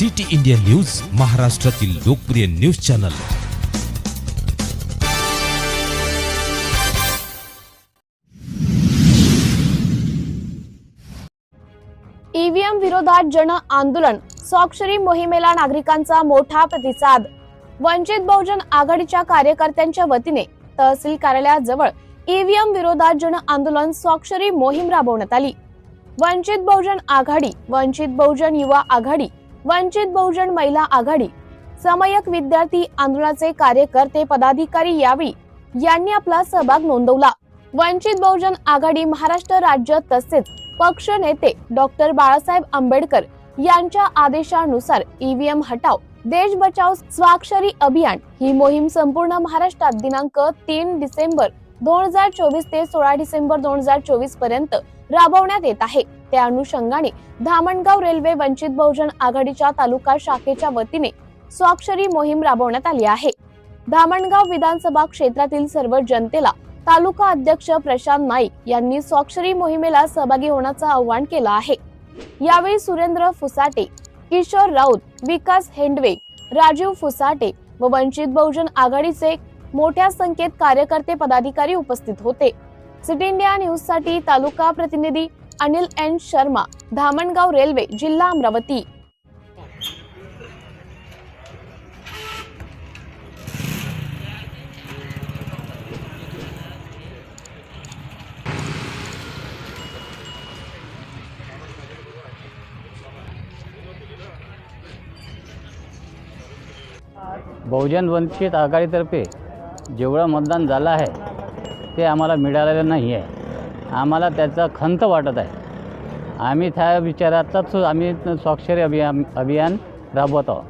City India news महाराष्ट्रातील लोकप्रिय news channel. EVM विरोधात जन आंदोलन स्वाक्षरी मोहिमेला नागरिकांचा मोठा प्रतिसाद. वंचित बहुजन आघाडीच्या कार्यकर्त्यांच्या वतीने तहसील कार्यालयाजवळ ईव्हीएम विरोधात जन आंदोलन स्वाक्षरी मोहीम राबवण्यात आली. वंचित बहुजन आघाडी वंचित बहुजन युवा आघाडी वंचित बहुजन महिला आघाडी समयक विद्यार्थी आंदोलनाचे कार्यकर्ते पदाधिकारी यावेळी यांनी आपला सहभाग नोंदवला. वंचित बहुजन आघाडी महाराष्ट्र राज्य तसेच पक्ष नेते डॉक्टर बाळासाहेब आंबेडकर यांच्या आदेशानुसार ईव्हीएम हटाव देश बचाव स्वाक्षरी अभियान ही मोहीम संपूर्ण महाराष्ट्रात दिनांक तीन डिसेंबर दोन हजार चोवीस ते सोळा डिसेंबर दोन हजार चोवीसपर्यंत राबवण्यात येत आहे. त्या अनुषंगाने धामणगाव रेल्वे वंचित बहुजन आघाडीच्या तालुका शाखेच्या वतीने स्वाक्षरी मोहीम राबवण्यात आली आहे. धामणगाव विधानसभा क्षेत्रातील सर्व जनतेला तालुका अध्यक्ष प्रशांत नाईक यांनी स्वाक्षरी मोहिमेला सहभागी होण्याचं आवाहन केलं आहे. यावेळी सुरेंद्र फुसाटे किशोर राऊत विकास हेंडवे राजीव फुसाटे व वंचित बहुजन आघाडीचे मोठ्या संख्येत कार्यकर्ते पदाधिकारी उपस्थित होते. सिटी इंडिया न्यूजसाठी तालुका प्रतिनिधी अनिल एन शर्मा धामणगाव रेल्वे जिल्हा अमरावती. बहुजन वंचित आघाडीतर्फे जेवढं मतदान झालं आहे ते आम्हाला मिळालेलं नाही आहे. आम्हाला त्याचा खंत वाटत आहे. आम्ही त्या विचाराचाच आम्ही स्वाक्षरी अभियान अभियान राबवत आहोत.